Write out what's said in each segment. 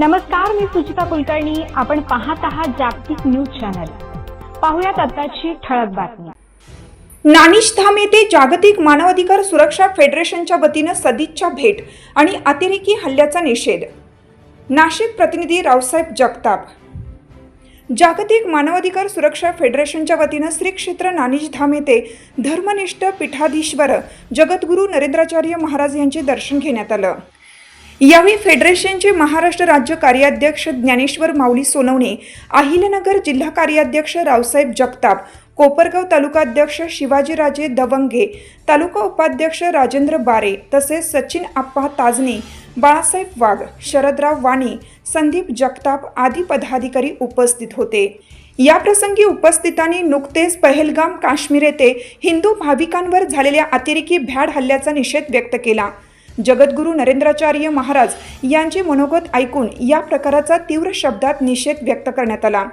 नमस्कार मी सुचिता कुलकर्णी. आपण पाहत आहात जागतिक न्यूज चॅनल. पाहुयात आताची ठळक बातमी. नानिश धाम येथे जागतिक मानवाधिकार सुरक्षा फेडरेशनच्या वतीनं सदिच्छा भेट आणि अतिरेकी हल्ल्याचा निषेध. नाशिक प्रतिनिधी रावसाहेब जगताप. जागतिक मानवाधिकार सुरक्षा फेडरेशनच्या वतीनं श्री क्षेत्र नानिश धाम येथे धर्मनिष्ठ पीठाधीश्वर जगद्गुरू नरेंद्राचार्य महाराज यांचे दर्शन घेण्यात आलं. यावेळी फेडरेशनचे महाराष्ट्र राज्य कार्याध्यक्ष ज्ञानेश्वर माऊली सोनवणे अहिलनगर जिल्हा कार्याध्यक्ष रावसाहेब जगताप कोपरगाव तालुकाध्यक्ष शिवाजीराजे दवंगे तालुका उपाध्यक्ष राजेंद्र बारे तसेच सचिन आप्पा ताजने बाळासाहेब वाघ शरदराव वाणी संदीप जगताप आदी पदाधिकारी उपस्थित होते. या प्रसंगी उपस्थितांनी नुकतेच पहलगाम काश्मीर येथे हिंदू भाविकांवर झालेल्या अतिरेकी भ्याड हल्ल्याचा निषेध व्यक्त केला. जगद्गुरू नरेंद्राचार्य महाराज यांचे मनोगत ऐकून या प्रकाराचा तीव्र शब्दात निषेध व्यक्त करण्यात आला.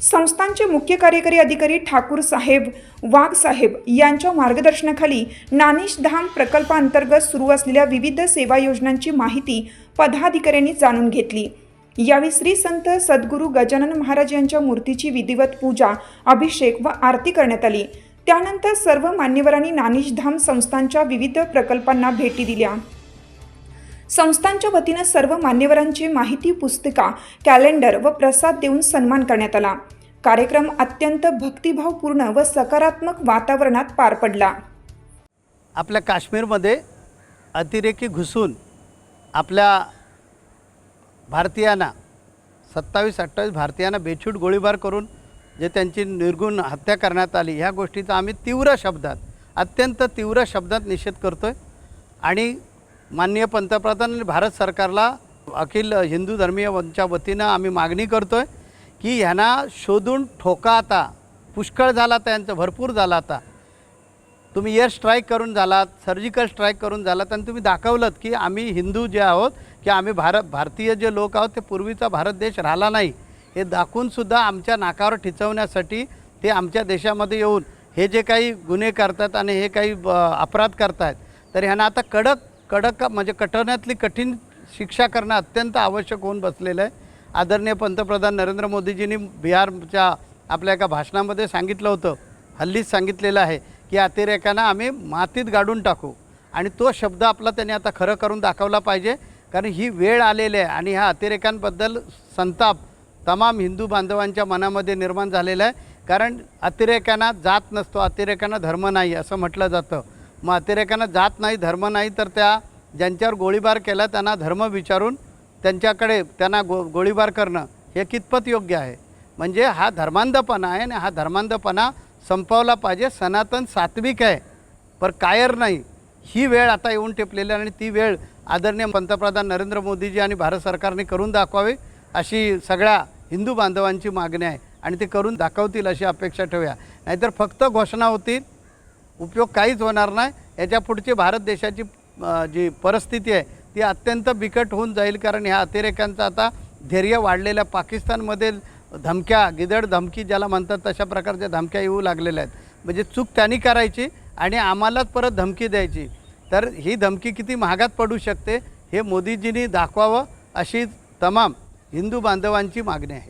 संस्थांचे मुख्य कार्यकारी अधिकारी ठाकूर साहेब वाघ साहेब यांच्या मार्गदर्शनाखाली नानिश धाम प्रकल्पांतर्गत सुरू असलेल्या विविध सेवा योजनांची माहिती पदाधिकाऱ्यांनी जाणून घेतली. यावेळी श्री संत सद्गुरू गजानन महाराज यांच्या मूर्तीची विधिवत पूजा अभिषेक व आरती करण्यात आली. त्यानंतर सर्व मान्यवरांनी नानिशधाम संस्थांच्या विविध प्रकल्पांना भेटी दिल्या. संस्थांच्या वतीनं सर्व मान्यवरांची माहिती पुस्तिका कॅलेंडर व प्रसाद देऊन सन्मान करण्यात आला. कार्यक्रम अत्यंत भक्तिभावपूर्ण व सकारात्मक वातावरणात पार पडला. आपल्या काश्मीरमध्ये अतिरेकी घुसून आपल्या भारतीयांना सत्तावीस अठ्ठावीस भारतीयांना बेछूट गोळीबार करून जे त्यांची निर्गुण हत्या करण्यात आली ह्या गोष्टीचा आम्ही तीव्र शब्दात अत्यंत तीव्र शब्दात निषेध करतो आहे आणि माननीय पंतप्रधान आणि भारत सरकारला अखिल हिंदू धर्मीयांच्या वतीनं आम्ही मागणी करतो आहे की ह्यांना शोधून ठोका आता पुष्कळ झाला आता यांचं भरपूर झाला आता. तुम्ही एअर स्ट्राईक करून झालात सर्जिकल स्ट्राईक करून झालात आणि तुम्ही दाखवलं की आम्ही हिंदू जे आहोत की आम्ही भारत भारतीय जे लोक आहोत ते पूर्वीचा भारत देश राहिला नाही. हे दाखवूनसुद्धा आमच्या नाकावर ठिचवण्यासाठी ते आमच्या देशामध्ये येऊन हे जे काही गुन्हे करतात आणि हे काही अपराध अपराध आहेत तर ह्यांना आता कडक कडक म्हणजे कठोरातली कठीण शिक्षा करणं अत्यंत आवश्यक होऊन बसलेलं आहे. आदरणीय पंतप्रधान नरेंद्र मोदीजींनी बिहारच्या आपल्या एका भाषणामध्ये सांगितलं होतं हल्लीच सांगितलेलं आहे की अतिरेकांना आम्ही मातीत गाडून टाकू. आणि तो शब्द आपला त्यांनी आता खरं करून दाखवला पाहिजे कारण ही वेळ आलेली आहे आणि ह्या अतिरेकांबद्दल संताप तमाम हिंदू बांधवांच्या मनामध्ये निर्माण झालेला आहे. कारण अतिरेकांना जात नसतो अतिरेकांना धर्म नाही असं म्हटलं जातं. मग अतिरेकांना जात नाही धर्म नाही तर त्या ज्यांच्यावर गोळीबार केला त्यांना धर्म विचारून त्यांच्याकडे त्यांना गो गोळीबार करणं हे कितपत योग्य आहे? म्हणजे हा धर्मांधपणा आहे आणि हा धर्मांधपणा संपवला पाहिजे. सनातन सात्विक आहे पर कायर नाही. ही वेळ आता येऊन टेपलेली आहे आणि ती वेळ आदरणीय पंतप्रधान नरेंद्र मोदीजी आणि भारत सरकारने करून दाखवावी अशी सगळ्या हिंदू बांधवांची मागणी आहे आणि ते करून दाखवतील अशी अपेक्षा ठेवूया. नाहीतर फक्त घोषणा होतील उपयोग काहीच होणार नाही. याच्या पुढची भारत देशाची जी परिस्थिती आहे ती अत्यंत बिकट होऊन जाईल. कारण ह्या अतिरेकांचं आता धैर्य वाढलेलं आहे. पाकिस्तानमध्ये धमक्या गिदड धमकी ज्याला म्हणतात तशा प्रकारच्या धमक्या येऊ लागलेल्या आहेत. म्हणजे चूक त्यांनी करायची आणि आम्हालाच परत धमकी द्यायची. तर ही धमकी किती महागात पडू शकते हे मोदीजींनी दाखवावं अशी तमाम हिंदू बांधवांची मागणी आहे.